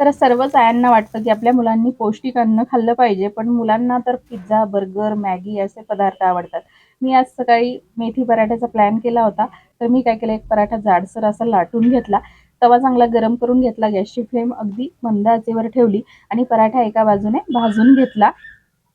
तर सर्वच आयांना वाटतं की आपल्या मुलांनी पौष्टिक अन्न खाल्लं पाहिजे पण मुलांना तर पिझ्झा बर्गर मॅगी असे पदार्थ आवडतात. मी आज सकाळी मेथी पराठ्याचा प्लॅन केला होता तर मी काय केलं एक पराठा जाडसर असा लाटून घेतला तवा चांगला गरम करून घेतला गॅसची फ्लेम अगदी मंद आचेवर ठेवली आणि पराठा एका बाजूने भाजून घेतला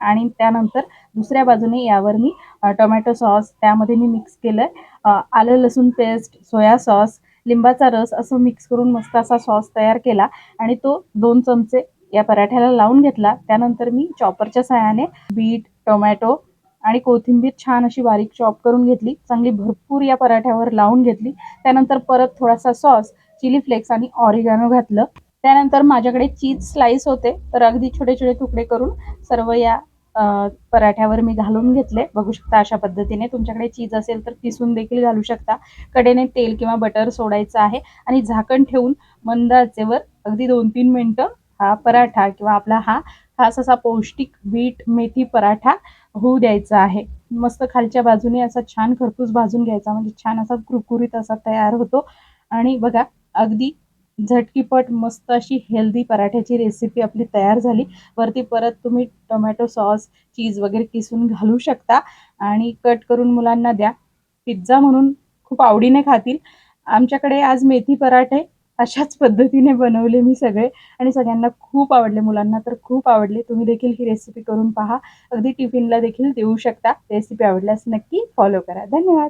आणि त्यानंतर दुसऱ्या बाजूने यावर मी टोमॅटो सॉस त्यामध्ये मी मिक्स केलं आहे आलं लसूण पेस्ट सोया सॉस लिंबाचा रस असं मिक्स करून मस्त असा सॉस तयार केला आणि तो दोन चमचे या पराठ्याला लावून घेतला. त्यानंतर मी चॉपरच्या सहाय्याने बीट टोमॅटो आणि कोथिंबीर छान अशी बारीक चॉप करून घेतली. चांगली भरपूर या पराठ्यावर लावून घेतली. त्यानंतर परत थोडासा सॉस चिली फ्लेक्स आणि ऑरिगॅनो घातलं. त्यानंतर माझ्याकडे चीज स्लाईस होते. तर अगदी छोटे छोटे तुकडे करून सर्व या पराठ्यावर मी घालून घेतले. बघू शकता अशा पद्धतीने. तुमच्याकडे चीज असेल तर किसून देखील घालू शकता. कडेने तेल किंवा बटर सोडायचं आहे आणि झाकण ठेवून मंद आचेवर अगदी दोन तीन मिनटं हा पराठा किंवा आपला हा खास असा पौष्टिक बीट मेथी पराठा होऊ द्यायचा आहे. मस्त खालच्या बाजूने असा छान खरपूस भाजून घ्यायचा. म्हणजे छान असा कुरकुरीत असा तयार होतो. आणि बघा अगदी झटकीपट मस्त अशी हेल्दी पराठ्याची रेसिपी आपली तयार झाली. वरती परत तुम्ही टोमॅटो सॉस चीज वगैरे किसून घालू शकता. आणि कट करून मुलांना द्या. पिझ्झा म्हणून खूप आवडीने खातील. आमच्याकडे आज मेथी पराठे अशाच पद्धतीने बनवले मी सगळे. आणि सगळ्यांना खूप आवडले. मुलांना तर खूप आवडले. तुम्ही देखील ही रेसिपी करून पहा. अगदी टिफिनला देखील देऊ शकता. रेसिपी आवडल्यास नक्की फॉलो करा. धन्यवाद.